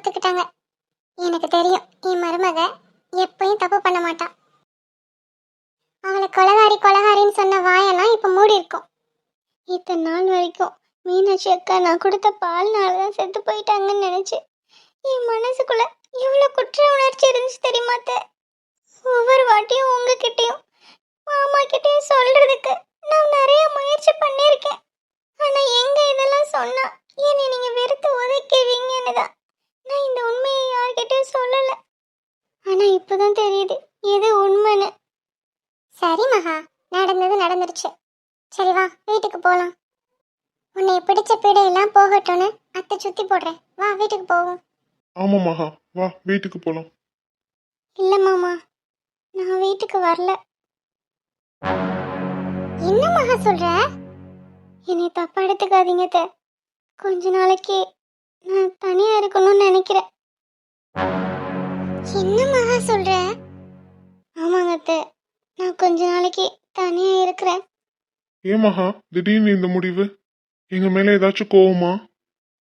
ஒத்துக்கிட்டாங்க எனக்கு தெரியும் என் மருமக எப்பயும் தப்பு பண்ண மாட்டான் அவளை கொலகாரி கொலகாரின்னு சொன்ன வாயெல்லாம் இப்போ மூடி இருக்கும். இத்தனை நாள் வரைக்கும் மீனாட்சி அக்கா நான் கொடுத்த பால்னால தான் செத்து போயிட்டாங்கன்னு நினச்சி என் மனசுக்குள்ள எவ்வளவு குற்ற உணர்ச்சி இருந்துச்சு தெரியுமா அத்தை? ஒவ்வொரு வாட்டியும் உங்ககிட்டயும் மாமா கிட்டயும் சொல்றதுக்கு நான் நிறைய முயற்சி பண்ணியிருக்கேன் ஆனா எங்க இதெல்லாம் சொன்னா என்னை நீங்க வெறுத்து உதைக்குவீங்கன்னு தான் நான் இந்த உண்மையை யார்கிட்டயும் சொல்லல ஆனா இப்பதான் தெரியுது எது உண்மைன்னு சரி மகா நடந்தது நடந்துருச்சு சரி வா வீட்டுக்கு போலாம் உன்னை பிடிச்ச பீடையெல்லாம் போகட்டும்னு அத்தை சுத்தி போடுறேன் வா வீட்டுக்கு போவோம் ஆமா மகா. வா வீட்டுக்கு போலாம். இல்ல மாமா. நான் வீட்டுக்கு வரல. என்ன மகா சொல்ற? என்னை தப்பா எடுத்துக்காதீங்க. கொஞ்ச நாளைக்கு நான் தனியா இருக்கணும்னு நினைக்கிறேன். என்ன மகா சொல்ற? ஆமாங்க நான் கொஞ்ச நாளைக்கு தனியா இருக்கிறேன். ஏன் மகா திடீர்னு இந்த முடிவு? எங்க மேல ஏதாச்சும் கோவமா?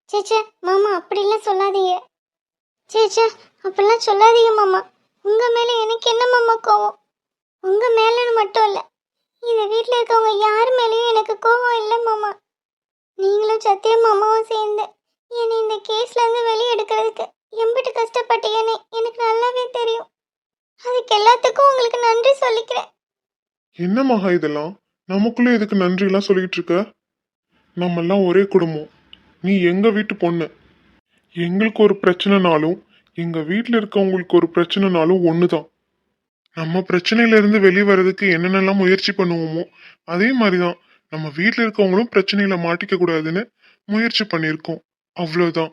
சேச்சே மாமா அப்படிலாம் சொல்லாதீங்க. சேச்சே அப்படிலாம் சொல்லாதீங்க மாமா. உங்கள் மேலே எனக்கு என்ன மாமா கோவம்? உங்கள் மேலேன்னு மட்டும் இல்லை இந்த வீட்டில் இருக்கவங்க யார் மேலேயும் எனக்கு கோவம் இல்லை மாமா. நீங்களும் சத்தியம் மாமாவும் சேர்ந்து என்னை இந்த கேஸ்லேருந்து வெளியே எடுக்கிறதுக்கு எம்பிட்டு கஷ்டப்பட்டீங்கன்னு எனக்கு நல்லாவே தெரியும். அதுக்கு எல்லாத்துக்கும் உங்களுக்கு நன்றி சொல்லிக்கிறேன். என்ன மகா இதெல்லாம்? நமக்குள்ளே இதுக்கு நன்றிலாம் எல்லாம் சொல்லிட்டு இருக்க? நம்மெல்லாம் ஒரே குடும்பம். நீ எங்க வீட்டு பொண்ணு? எங்களுக்கு ஒரு பிரச்சனைனாலும் எங்க வீட்டில் இருக்கவங்களுக்கு ஒரு பிரச்சனைனாலும் ஒண்ணுதான். நம்ம பிரச்சனையிலேருந்து வெளியே வர்றதுக்கு என்னென்னலாம் முயற்சி பண்ணுவோமோ அதே மாதிரிதான் நம்ம வீட்டில் இருக்கவங்களும் பிரச்சனையில மாட்டிக்க கூடாதுன்னு முயற்சி பண்ணியிருக்கோம். அவ்வளோதான்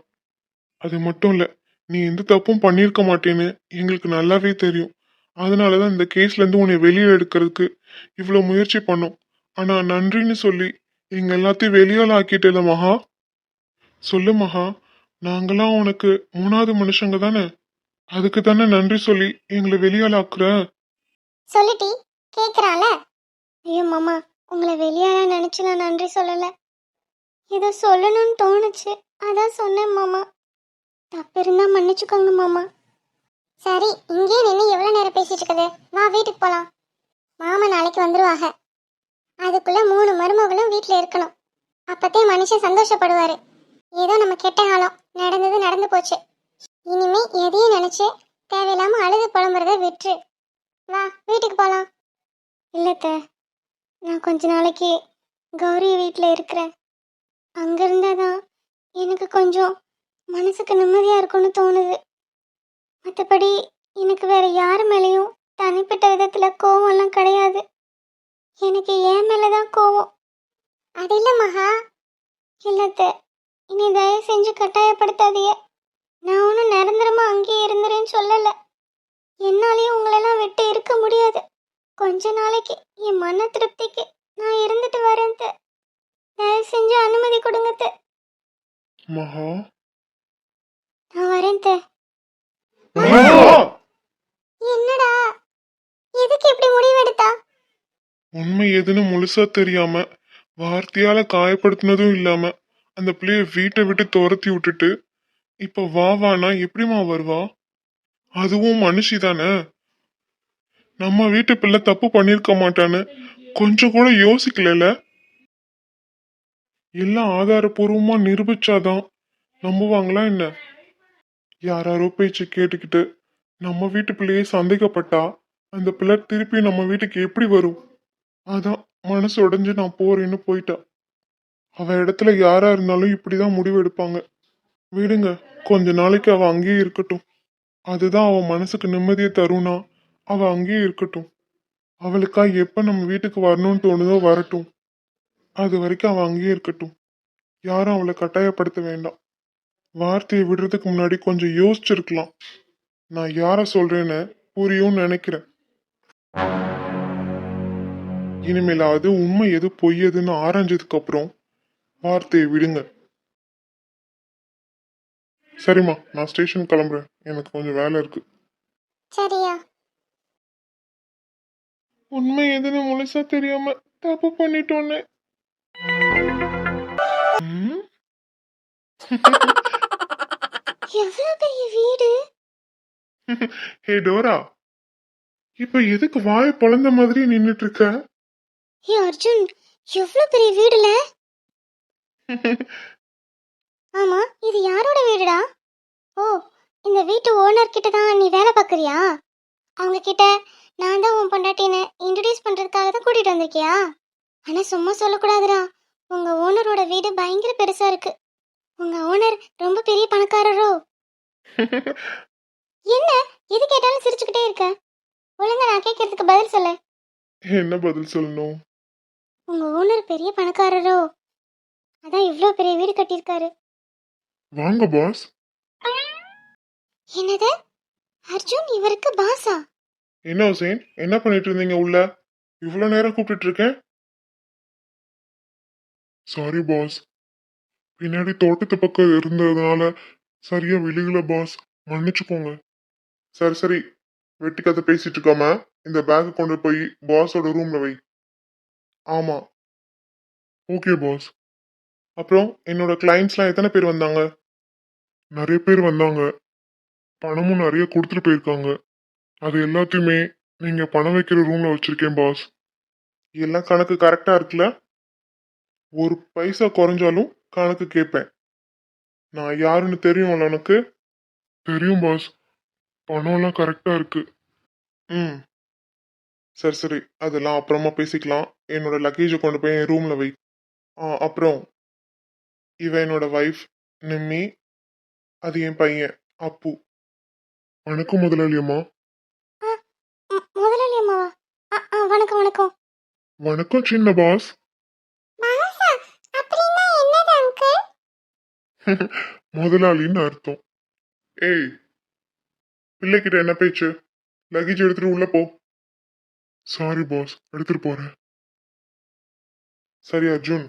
அது மட்டும் இல்லை நீ எந்த தப்பும் பண்ணியிருக்க மாட்டேன்னு எங்களுக்கு நல்லாவே தெரியும். அதனாலதான் இந்த கேஸ்லேருந்து உன்னை வெளியே எடுக்கிறதுக்கு இவ்வளோ முயற்சி பண்ணோம். ஆனால் நன்றின்னு சொல்லி எங்கள் எல்லாத்தையும் வெளியால் ஆக்கிட்டேல மகா? சொல்லு மகா. நாங்களாம் உனக்கு மூணாவது மனுஷங்க தானே? அதுக்கு தானே நன்றி சொல்லி எங்களை வெளியால் ஆக்குற சொல்லிட்டி கேக்குறால ஐயோ மாமா உங்களை வெளியால நினைச்சு நான் நன்றி சொல்லல. ஏதோ சொல்லணும்னு தோணுச்சு. அதான் சொன்னேன் மாமா. தப்பு இருந்தா மன்னிச்சுக்கோங்க மாமா. சரி இங்கே நின்று எவ்வளோ நேரம் பேசிட்டு இருக்குது? வா வீட்டுக்கு போகலாம் மாமா நாளைக்கு வந்துருவாங்க. அதுக்குள்ள மூணு மருமகளும் வீட்டில் இருக்கணும். அப்பத்தே மனுஷன் சந்தோஷப்படுவாரு. ஏதோ நம்ம கெட்ட காலம் நடந்தது நடந்து போச்சு. இனிமே எதையும் நினைச்சு தேவையில்லாம அழுது புலம்புறத விட்டுரு. வா வீட்டுக்கு போலாம். இல்லத்த நான் கொஞ்ச நாளைக்கு கௌரி வீட்டில் இருக்கிறேன். அங்க இருந்தாதான் எனக்கு கொஞ்சம் மனசுக்கு நிம்மதியா இருக்கும்னு தோணுது. மற்றபடி எனக்கு வேற யார் மேலேயும் தனிப்பட்ட விதத்துல கோவம்லாம் கிடையாது. எனக்கு என் மேலதான் கோவம். அது இல்ல மகா. இல்லத்த இனி தயவு செஞ்சு கட்டாயப்படுத்தாதீங்க. நான் ஒன்றும் நிரந்தரமா அங்கேயே இருந்துறேன்னு சொல்லலை. என்னாலேயும் உங்களெல்லாம் விட்டு இருக்க முடியாது. கொஞ்ச நாளைக்கு என் மன திருப்திக்கு நான் இருந்துட்டு வரேன். தயவு செஞ்சு அனுமதி கொடுங்க அத்தை. மகா. நான் வரேன். என்னடா? எதுக்கு இப்படி முடிவெடுத்தா? உண்மை எதுன்னு முழுசா தெரியாம வார்த்தையால காயப்படுத்தினதும் இல்லாம அந்த பிள்ளைய வீட்டை விட்டு துரத்தி விட்டுட்டு இப்ப வா வானா எப்படிம்மா வருவா? அதுவும் மனுஷி தானே. நம்ம வீட்டு பிள்ளை தப்பு பண்ணிருக்க மாட்டான்னு கொஞ்சம் கூட யோசிக்கல எல்லாம் ஆதாரபூர்வமா நிரூபிச்சாதான் நம்புவாங்களா என்ன? யாராரோ பேச்சு கேட்டுக்கிட்டு நம்ம வீட்டு பிள்ளையே சந்தேகப்பட்டா அந்த பிள்ளை திருப்பி நம்ம வீட்டுக்கு எப்படி வரும்? அதான் மனசு உடைஞ்சு நான் போறேன்னு போயிட்டா. அவ இடத்துல யாரா இருந்தாலும் இப்படிதான் முடிவு எடுப்பாங்க. விடுங்க கொஞ்ச நாளைக்கு அவ அங்கேயே இருக்கட்டும். அதுதான் அவ மனசுக்கு நிம்மதியை தரும்னா அவ அங்கேயே இருக்கட்டும். அவளுக்கா எப்ப நம்ம வீட்டுக்கு வரணும்னு தோணுதோ வரட்டும். அது வரைக்கும் அவ அங்கேயே இருக்கட்டும். யாரும் அவளை கட்டாயப்படுத்த வேண்டாம். வார்த்தையை விடுறதுக்கு முன்னாடி கொஞ்சம் யோசிச்சிருக்கலாம். நான் யார சொல்றேன்னு புரியும்னு நினைக்கிறேன். இனிமேலாவது உண்மை எது பொய் எதுன்னு ஆராய்ஞ்சதுக்கு அப்புறம் வார்த்தையை விடுங்க. சரிம்மா நான் ஸ்டேஷன் கிளம்புறேன். எனக்கு கொஞ்சம் வேலை இருக்கு. சரியா? உண்மை எதுன்னு முழுசா தெரியாம தப்பு பண்ணிட்டோன்னு? எவ்வளவு பெரிய வீடு? ஹே டோரா இப்ப எதுக்கு வாய் பொழந்த மாதிரி நின்னுட்டு இருக்க? ஏ அர்ஜுன் எவ்வளவு பெரிய வீடுல? ஆமா இது யாரோட வீடுடா? ஓ இந்த வீட்டு ஓனர் கிட்ட தான் நீ வேலை பார்க்கறியா? அவங்க கிட்ட நான் தான் உன் பொண்டாட்டின்னு இன்ட்ரடியூஸ் பண்றதுக்காக தான் கூட்டிட்டு வந்திருக்கியா? ஆனா சும்மா சொல்லக்கூடாதுடா. உங்க ஓனரோட வீடு பயங்கர பெருசா இருக்கு. உங்க ஓனர் ரொம்ப பெரிய பணக்காரரோ? என்ன? எது கேட்டாலும் சிரிச்சுக்கிட்டே இருக்க. ஒழுங்கா நான் கேட்கறதுக்கு பதில் சொல்லு. என்ன பதில் சொல்லணும்? உங்க ஓனர் பெரிய பணக்காரரோ? அதான் இவ்ளோ பெரிய வீடு கட்டியிருக்காரு. வாங்க பாஸ் என்னது? அர்ஜுன் இவருக்கு பாசா என்ன ஹுசேன்? என்ன பண்ணிட்டு இருந்தீங்க உள்ள? இவ்வளவு நேரம் கூப்பிட்டு இருக்கேன். சாரி பாஸ் பின்னாடி தோட்டத்து பக்கம் இருந்ததுனால சரியா விழுகல பாஸ் மன்னிச்சுக்கோங்க. சரி சரி. வெட்டி கதை பேசிட்டு இருக்காம இந்த பேக்கை கொண்டு போய் பாஸோட ரூம்ல வை. ஆமா. ஓகே பாஸ் அப்புறம் என்னோட கிளைண்ட்ஸ்லாம் எத்தனை பேர் வந்தாங்க? நிறைய பேர் வந்தாங்க. பணமும் நிறைய கொடுத்துட்டு போயிருக்காங்க. அது எல்லாத்தையுமே நீங்க பணம் வைக்கிற ரூம்ல வச்சிருக்கேன் பாஸ் எல்லாம் கணக்கு கரெக்டா இருக்குல்ல? ஒரு பைசா குறைஞ்சாலும் கணக்கு கேட்பேன். நான் யாருன்னு தெரியும்ல உனக்கு? தெரியும் பாஸ் பணம்லாம் கரெக்டா இருக்கு. ம். சரி சரி. அதெல்லாம் அப்புறமா பேசிக்கலாம். என்னோட லக்கேஜை கொண்டு போய் என் ரூம்ல வை. அப்புறம் இவ என்னோட வைஃப் நிம்மி. அது என் பையன் அப்பு. வணக்கம் முதலாளி அம்மா முதலாளி அம்மாவா வணக்கம் வணக்கம். வணக்கம் சின்ன பாஸ் முதலாளின்னு அர்த்தம். ஏய் பிள்ளைகிட்ட என்ன பேச்சு? லக்கேஜ் எடுத்துட்டு உள்ள போ. சாரி பாஸ் எடுத்துட்டு போறேன். சரி அர்ஜுன்.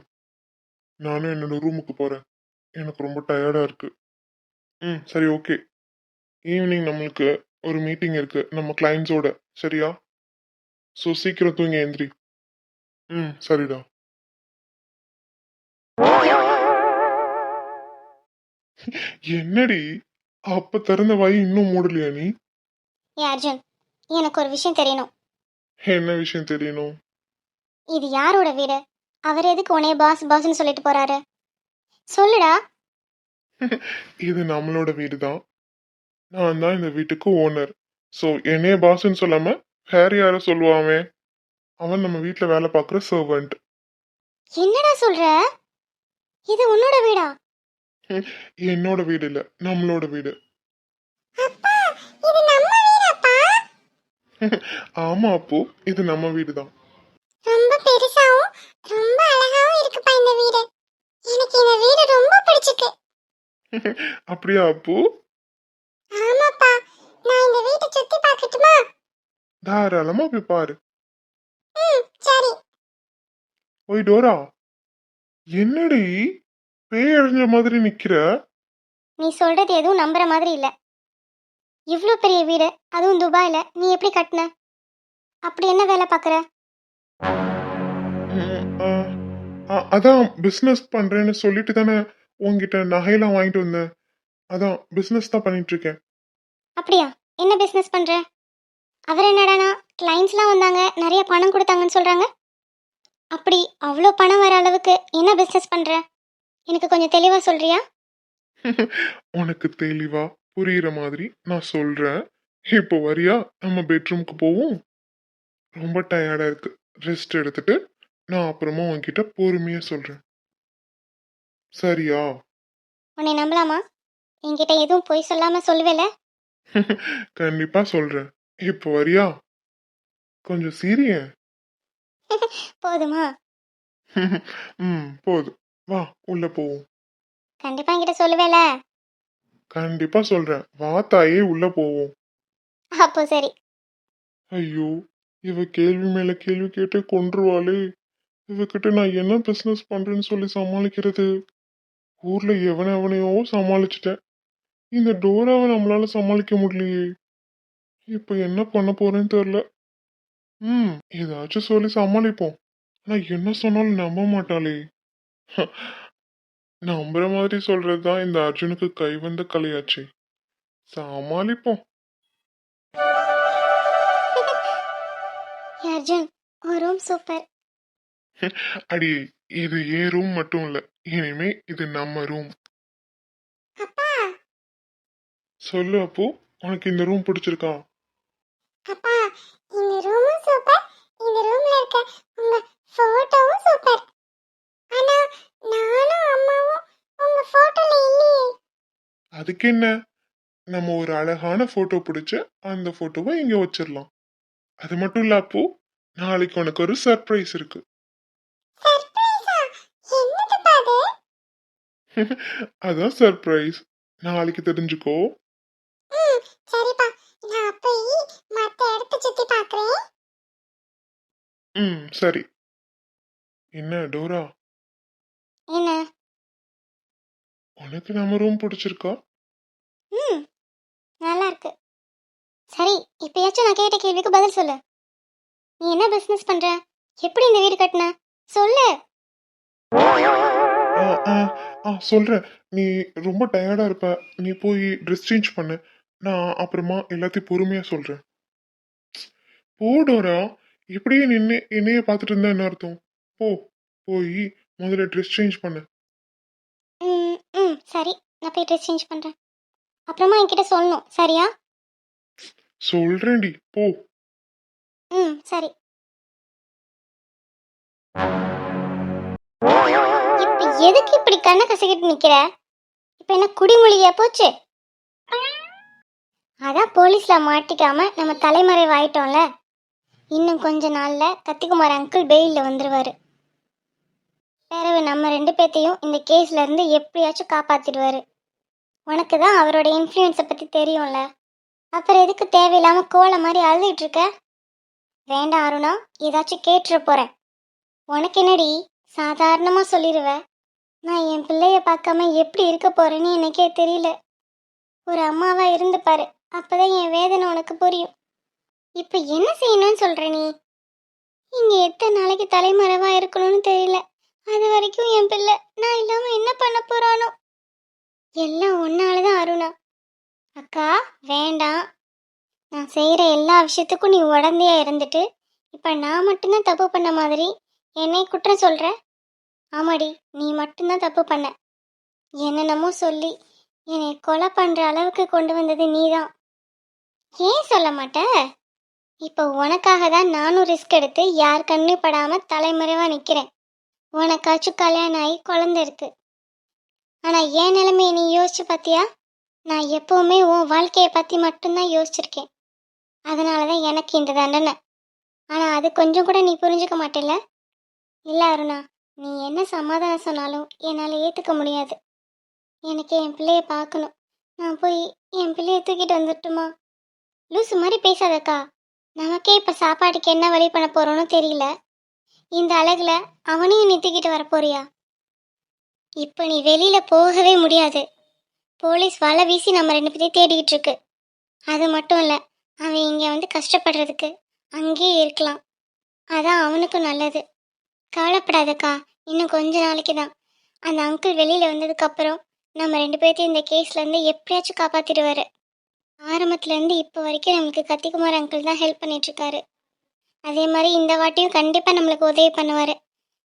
நானும் என்னோட ரூமுக்கு போறேன். எனக்கு ரொம்ப டயர்டா இருக்கு. ம். சரி ஓகே ஈவினிங் நம்மளுக்கு ஒரு மீட்டிங் இருக்கு. நம்ம கிளைண்ட்ஸோட சரியா? ஸோ சீக்கிரம் தூங்கி எந்திரி. ம். சரிடா. என்னடி? அப்ப திறந்த வாய் இன்னும் மூடலையா நீ? ஏ அர்ஜுன் எனக்கு ஒரு விஷயம் தெரியணும். என்ன விஷயம் தெரியணும்? இது யாரோட வீடு? அவர் எதுக்கு உன்னைய பாஸ் பாஸ்னு சொல்லிட்டு போறாரு? சொல்லுடா. இது நம்மளோட வீடு தான் நான் தான் இந்த வீட்டுக்கு ஓனர் ஸோ என்னைய பாஸ்ன்னு சொல்லாம வேற யார சொல்லுவாமே. அவன் நம்ம வீட்டில் வேலை பார்க்குற சர்வெண்ட் என்னடா சொல்ற? இது உன்னோட வீடா? என்னோட வீடு இல்லை நம்மளோட வீடு. ஆமா அப்போ. இது நம்ம வீடு தான் ரொம்ப பெருசாவும் ரொம்ப அழகாவும் இருக்குப்பா இந்த வீடு எனக்கு இந்த வீடு ரொம்ப பிடிச்சிருக்கு அப்படியா அப்போ? ஆமாப்பா. நான் இந்த வீட்டை சுத்தி பார்க்கட்டுமா? தாராளமா போய் பாரு. ம் சரி. ஓய் டோரா. என்னடி? பேய் அழிஞ்ச மாதிரி நிக்கிற? நீ சொல்றது எதுவும் நம்புற மாதிரி இல்ல. இவ்ளோ பெரிய வீடு அதுவும் துபாயில. நீ எப்படி கட்டின? அப்படி என்ன வேலை பார்க்குற ம், ஆ, ஆ, அதான் பிசினஸ் பண்றேன்னு சொல்லிட்டு தானே உங்ககிட்ட நகையெல்லாம் வாங்கிட்டு வந்தேன். அதான் பிசினஸ் தான் பண்ணிட்டு இருக்கேன் அப்படியா? என்ன பிஸ்னஸ் பண்ற? அவர் என்னடானா கிளைண்ட்ஸ்லாம் வந்தாங்க நிறைய பணம் கொடுத்தாங்கன்னு சொல்றாங்க? அப்படி அவ்வளோ பணம் வர அளவுக்கு என்ன பிஸ்னஸ் பண்ற? எனக்கு கொஞ்சம் தெளிவா சொல்றியா? உனக்கு தெளிவா புரியுற மாதிரி நான் சொல்றேன். இப்போ வரியா? நம்ம பெட்ரூம்க்கு போவோம். ரொம்ப டயர்டா இருக்கு. ரெஸ்ட் எடுத்துட்டு நான் அப்புறமா உன்கிட்ட பொறுமையா சொல்றேன். சரியா? உன்னை நம்பலாமா? என்கிட்ட எதுவும் பொய் சொல்லாம சொல்லுவேல? கண்டிப்பா சொல்றேன். இப்போ வரியா? கொஞ்சம் சீரியன் போதுமா? ம் போதும் வா உள்ள போவோம். கண்டிப்பா என்கிட்ட சொல்லுவேல? கண்டிப்பா சொல்றேன். வா தாயே உள்ள போவோம். அப்போ சரி. ஐயோ இவ கேள்வி மேல கேள்வி கேட்டு கொன்றுவாளே. இவகிட்ட நான் என்ன பிசினஸ் பண்றேன்னு சொல்லி சமாளிக்கிறது? ஊர்ல எவன எவனையோ சமாளிச்சிட்டேன். இந்த டோராவை நம்மளால சமாளிக்க முடியலையே. இப்ப என்ன பண்ண போறேன்னு தெரியல. ம் ஏதாச்சும் சொல்லி சமாளிப்போம். ஆனா என்ன சொன்னாலும் நம்ப மாட்டாளே. நம்புற மாதிரி சொல்றதுதான் இந்த அர்ஜுனுக்கு கை வந்த கலையாச்சே. சமாளிப்போம். அர்ஜுன் ரூம் சூப்பர் அடி இது ஏன் ரூம் மட்டும் இல்ல. இனிமே இது நம்ம ரூம் அப்பா! சொல்லு அப்போ உனக்கு இந்த ரூம் பிடிச்சிருக்கா? அப்பா இந்த ரூமும் சூப்பர் இந்த ரூம்ல இருக்க உங்க போட்டோவும் சூப்பர் ஆனா நானும் அம்மாவும் உங்க போட்டோல இல்லையே. அதுக்கு என்ன? நம்ம ஒரு அழகான போட்டோ பிடிச்சு அந்த போட்டோவை இங்க வச்சிடலாம் அது மட்டும் இல்ல அப்போ நாளைக்கு உனக்கு ஒரு சர்ப்ரைஸ் இருக்கு சர்ப்ரைஸா என்னதுப்பா அது அதான் சர்ப்ரைஸ் நாளைக்கு தெரிஞ்சுக்கோ. சரிப்பா. நான் போய் மத்த இடத்த சுத்தி பார்க்கறேன் ம் சரி. என்ன டோரா? என்ன? உனக்கு நம்ம ரூம் பிடிச்சிருக்கா? ம் நல்லா இருக்கு சரி இப்பயாச்சும் நான் கேட்ட கேள்விக்கு பதில் சொல்லு. நீ என்ன பிசினஸ் பண்ற? எப்படி இந்த வீடு கட்டின? சொல்லு. ஆ சொல்றேன். நீ ரொம்ப டயர்டா இருப்ப. நீ போய் ட்ரெஸ் சேஞ்ச் பண்ணு. நான் அப்புறமா எல்லாத்தையும் பொறுமையா சொல்றேன். போ டோரா இப்படியே நின்று என்னைய பார்த்துட்டு இருந்தா என்ன அர்த்தம்? போ போய் முதல்ல ட்ரெஸ் சேஞ்ச் பண்ணு. ம் ம் சரி. நான் போய் ட்ரெஸ் சேஞ்ச் பண்றேன். அப்புறமா என்கிட்ட சொல்லணும். சரியா? சொல்றேன்டி. போ. ம் சரி. எதுக்கு இப்படி கண்ணை கசக்கிட்டு நிக்கிற? இப்ப என்ன குடிமொழியா போச்சு? அதான் போலீஸ்ல மாட்டிக்காம நம்ம தலைமறைவாயிட்டோம்ல இன்னும் கொஞ்ச நாள்ல கத்திக்குமார் அங்கிள் பெயில்ல வந்துருவாரு. பிறகு நம்ம ரெண்டு பேத்தையும் இந்த கேஸ்ல இருந்து எப்படியாச்சும் காப்பாத்திடுவாரு. உனக்கு தான் அவரோட இன்ஃப்ளூயன்ஸை பத்தி தெரியும்ல. அப்புறம் எதுக்கு தேவையில்லாம கோலை மாதிரி அழுதுட்டு இருக்க? வேண்டாம் அருணா ஏதாச்சும் கேட்டுற போறேன். உனக்கு என்னடி? சாதாரணமா சொல்லிடுவேன் நான் என் பிள்ளைய பார்க்காம எப்படி இருக்க போறேன்னு எனக்கே தெரியல. ஒரு அம்மாவா இருந்து பாரு அப்பதான் என் வேதனை உனக்கு புரியும். இப்ப என்ன செய்யணும்னு சொல்ற நீ? இங்க எத்தனை நாளைக்கு தலைமறைவா இருக்கணும்னு தெரியல. அது வரைக்கும் என் பிள்ளை நான் இல்லாம என்ன பண்ண போறானோ? எல்லாம் ஒன்னாலதான் அருணா. அக்கா வேண்டாம். நான் செய்கிற எல்லா விஷயத்துக்கும் நீ உடந்தையா இருந்துட்டு இப்போ நான் மட்டும்தான் தப்பு பண்ண மாதிரி என்னை குற்றம் சொல்கிற ஆமாடி நீ மட்டும்தான் தப்பு பண்ண. என்னென்னமோ சொல்லி என்னை கொலை பண்ணுற அளவுக்கு கொண்டு வந்தது நீதான். ஏன் சொல்ல மாட்ட? இப்போ உனக்காக தான் நானும் ரிஸ்க் எடுத்து யார் கண்ணு படாமல் தலைமறைவாக நிற்கிறேன் உனக்காச்சும் கல்யாணம் ஆகி குழந்த இருக்கு. ஆனால் என் நிலைமையை நீ யோசிச்சு பார்த்தியா நான் எப்போவுமே உன் வாழ்க்கையை பற்றி மட்டும்தான் யோசிச்சிருக்கேன். அதனால தான் எனக்கு இந்த தண்டனை. ஆனால் அது கொஞ்சம் கூட நீ புரிஞ்சுக்க மாட்டேல இல்லை அருணா. நீ என்ன சமாதானம் சொன்னாலும் என்னால் ஏற்றுக்க முடியாது. எனக்கு என் பிள்ளைய பார்க்கணும். நான் போய் என் பிள்ளைய தூக்கிட்டு வந்துட்டுமா? லூசு மாதிரி பேசாதக்கா. நமக்கே இப்போ சாப்பாட்டுக்கு என்ன வழி பண்ண போகிறோன்னு தெரியல. இந்த அழகில் அவனையும் நீ தூக்கிட்டு வர போறியா? இப்போ நீ வெளியில் போகவே முடியாது. போலீஸ் வலை வீசி நம்ம ரெண்டு பேரையும் தேடிக்கிட்டு இருக்கு. அது மட்டும் இல்லை அவன் இங்கே வந்து கஷ்டப்படுறதுக்கு அங்கேயே இருக்கலாம். அதான் அவனுக்கும் நல்லது. கவலைப்படாதக்கா. இன்னும் கொஞ்ச நாளைக்கு தான். அந்த அங்கிள் வெளியில் வந்ததுக்கப்புறம் நம்ம ரெண்டு பேர்த்தையும் இந்த கேஸ்லேருந்து எப்படியாச்சும் காப்பாற்றிடுவாரு ஆரம்பத்துலேருந்து இப்போ வரைக்கும் நம்மளுக்கு கத்திக்குமார் அங்கிள் தான் ஹெல்ப் பண்ணிகிட்ருக்காரு அதே மாதிரி இந்த வாட்டியும் கண்டிப்பாக நம்மளுக்கு உதவி பண்ணுவார்.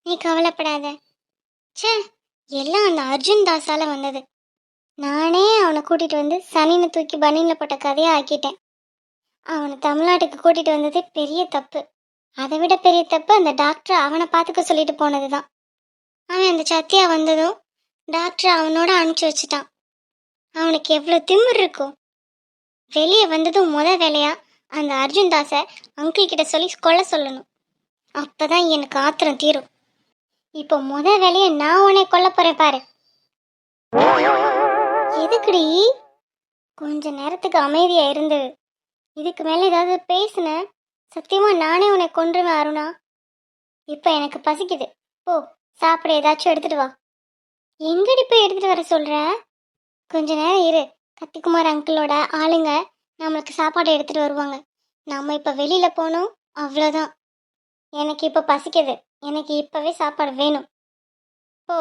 நீ கவலைப்படாத. சே எல்லாம் அந்த அர்ஜுன் தாஸால் வந்தது. நானே அவனை கூட்டிகிட்டு வந்து சனினை தூக்கி பனியில் போட்ட கதையை ஆக்கிட்டேன். அவனை தமிழ்நாட்டுக்கு கூட்டிகிட்டு வந்தது பெரிய தப்பு. அதை விட பெரிய தப்பு அந்த டாக்டர் அவனை பார்த்துக்க சொல்லிட்டு போனது தான் அவன் அந்த சத்தியா வந்ததும் டாக்டர் அவனோட அனுப்பிச்சு வச்சுட்டான். அவனுக்கு எவ்வளோ திமிர் இருக்கும். வெளியே வந்ததும் முத வேலையா அந்த அர்ஜுன் தாஸை அங்கிள் கிட்ட சொல்லி கொல்ல சொல்லணும். அப்பதான் எனக்கு ஆத்திரம் தீரும். இப்போ முத வேலையை நான் உன்னை கொல்ல போறேன் பாரு. எதுக்குடி? கொஞ்ச நேரத்துக்கு அமைதியா இருந்தது இதுக்கு மேல ஏதாவது பேசுன? சத்தியமா நானே உன்னை கொன்றுவேன் அருணா. இப்போ எனக்கு பசிக்குது. போ சாப்பிட ஏதாச்சும் எடுத்துட்டு வா. எங்கடி போய் எடுத்துட்டு வர சொல்ற? கொஞ்ச நேரம் இரு. கத்திக்குமார் அங்கிளோட ஆளுங்க நம்மளுக்கு சாப்பாடு எடுத்துட்டு வருவாங்க. நம்ம இப்போ வெளியில போனோம் அவ்வளோதான் எனக்கு இப்போ பசிக்குது. எனக்கு இப்பவே சாப்பாடு வேணும். போ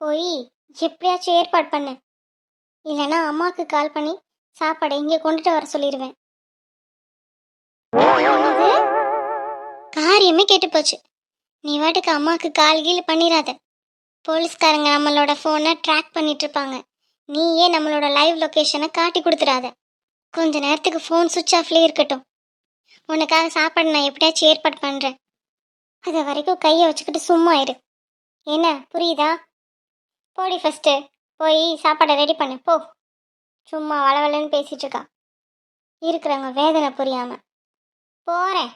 போய் எப்படியாச்சும் ஏற்பாடு பண்ணு. இல்லைன்னா அம்மாவுக்கு கால் பண்ணி சாப்பாடை இங்கே கொண்டுட்டு வர சொல்லிடுவேன் காரியமே கெட்டு போச்சு நீ வாட்டுக்கு அம்மாவுக்கு கால் கீழ் பண்ணிடாத போலீஸ்காரங்க நம்மளோட ஃபோனை ட்ராக் பண்ணிட்டு இருப்பாங்க நீயே நம்மளோட லைவ் லொக்கேஷனை காட்டி கொடுத்துடாத கொஞ்ச நேரத்துக்கு ஃபோன் சுவிட்ச் ஆஃப்லேயே இருக்கட்டும். உனக்காக சாப்பாடு நான் எப்படியாச்சும் ஏற்பாடு பண்ணுறேன் அது வரைக்கும் கையை வச்சுக்கிட்டு சும்மா இரு. என்ன புரியுதா? போடி ஃபஸ்ட்டு போய் சாப்பாடை ரெடி பண்ணு. போ. சும்மா வளவலன்னு பேசிட்டு இருக்கா இருக்கிறவங்க வேதனை புரியாமல் போறேன்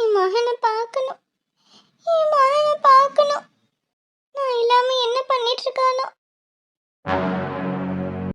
என் மகனை பார்க்கணும். என் மகனை பார்க்கணும். நான் இல்லாம என்ன பண்ணிட்டு இருக்கானோ?